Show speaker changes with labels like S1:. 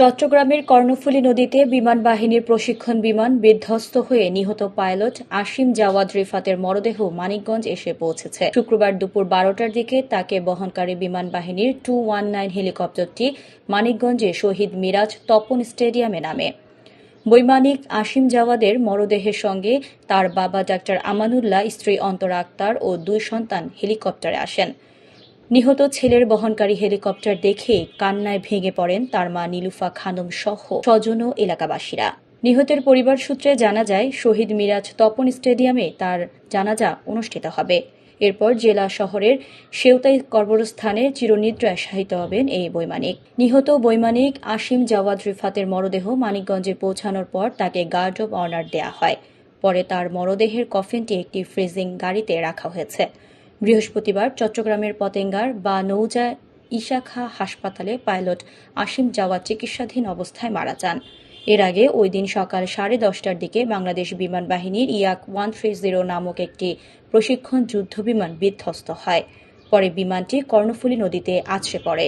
S1: চট্টগ্রামের কর্ণফুলী নদীতে বিমান বাহিনীর প্রশিক্ষণ বিমান বিধ্বস্ত হয়ে নিহত পাইলট আসিম জাওয়াদ রিফাতের মরদেহ মানিকগঞ্জ এসে পৌঁছেছে। শুক্রবার দুপুর বারোটার দিকে তাকে বহনকারী বিমান বাহিনীর টু ওয়ান নাইন হেলিকপ্টারটি মানিকগঞ্জে শহীদ মিরাজ তপন স্টেডিয়ামে নামে। বৈমানিক আসিম জাওয়াদের মরদেহের সঙ্গে তার বাবা ডাক্তার আমানুল্লাহ, স্ত্রী অন্তরা আক্তার ও দুই সন্তান হেলিকপ্টারে আসেন। নিহত ছেলের বহনকারী হেলিকপ্টার দেখে কান্নায় ভেঙে পড়েন তার মা নীলুফা খানম সহ স্বজন ও এলাকাবাসীরা। নিহতের পরিবার সূত্রে জানা যায়, শহীদ মিরাজ তপন স্টেডিয়ামে তার জানাজা অনুষ্ঠিত হবে। এরপর জেলা শহরের সেওতাই কবরস্থানে চিরনিদ্রায় শায়িত হবেন এই বৈমানিক। নিহত বৈমানিক আসিম জাওয়াদ রিফাতের মরদেহ মানিকগঞ্জে পৌঁছানোর পর তাকে গার্ড অব অনার দেয়া হয়। পরে তার মরদেহের কফিনটি একটি ফ্রিজিং গাড়িতে রাখা হয়েছে। বৃহস্পতিবার চট্টগ্রামের পতেঙ্গার বা নৌজা ইশাখা হাসপাতালে পাইলট আসিম জাওয়াদ চিকিৎসাধীন অবস্থায় মারা যান। এর আগে ওই দিন সকাল সাড়ে দশটার দিকে বাংলাদেশ বিমান বাহিনীর ইয়াক ওয়ান থ্রি জিরো নামক একটি প্রশিক্ষণ যুদ্ধ বিমান বিধ্বস্ত হয়। পরে বিমানটি কর্ণফুলী নদীতে আছড়ে পড়ে।